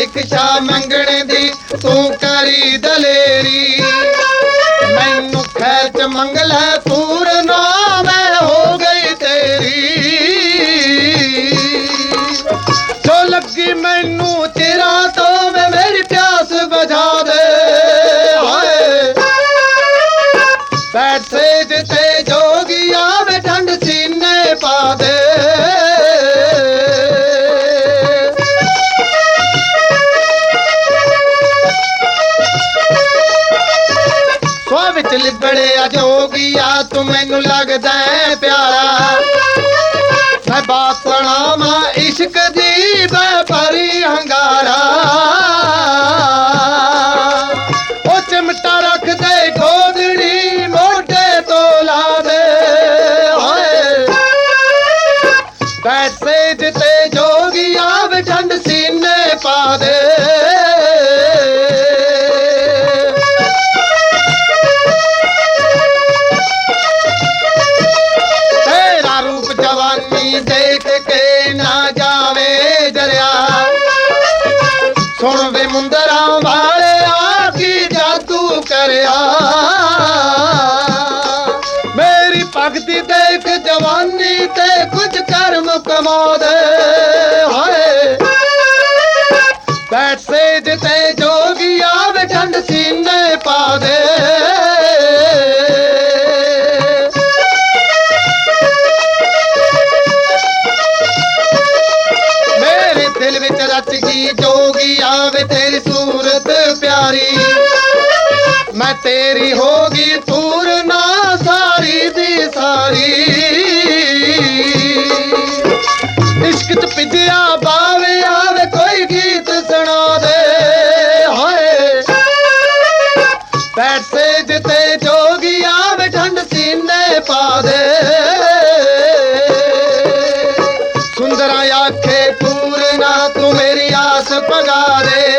ਸਿੱਖਿਆ ਮੰਗਣ ਦੀ, ਤੂੰ ਕਰੀ ਦਲੇਰੀ। ਮੈਨੂੰ ਖੈਰ ਚ ਮੰਗ ਲੈ ਪੂਰਨ ਮੈਂ ਹੋ ਗਈ ਤੇਰੀ। ਜੋ ਲੱਗੀ ਮੈਨੂੰ ਤੇਰਾ ਤੋਂ, ਮੈਂ ਮੇਰੀ ਪਿਆਸ ਬੁਝਾ ਦੇ। ਹਾਏ। ਬੈਠ ਸੇਜ ਤੇ ਵਿੱਚ ਲਿਬੜਿਆ ਜੋਗੀਆ ਤੂੰ ਮੈਨੂੰ ਲੱਗਦਾ ਹੈ ਪਿਆਰਾ। ਮੈਂ ਬਾਤਣਾ ਮਾ ਇਸ਼ਕ ਦੀ ਵਪਾਰੀ ਹੰਗਾਰਾ। ਉਹ ਚਿਮਟਾ ਰੱਖ ਦੇ ਗੋਦੜੀ ਮੋਢੇ ਤੋਂ ਲਾ ਦੇ ਹਾਏ। ਪੈਸੇ ਜਿੱਤੇ ਭਗਤੀ ਦੇਖ ਜਵਾਨੀ ਤੇ ਕੁਝ ਕਰਮ ਕਮਾ ਦੇ ਹਾਏ ਪੈਸੇ ਜਿਤੇ ਜੋਗੀਆ ਵੇ ਠੰਡ ਸੀਨੇ ਪਾ ਦੇ। ਮੇਰੇ ਦਿਲ ਵਿੱਚ ਰਚ ਗਈ ਜੋਗੀ ਆਵੇ ਤੇਰੀ ਸੂਰਤ ਪਿਆਰੀ। ਮੈਂ ਤੇਰੀ ਹੋ पगारे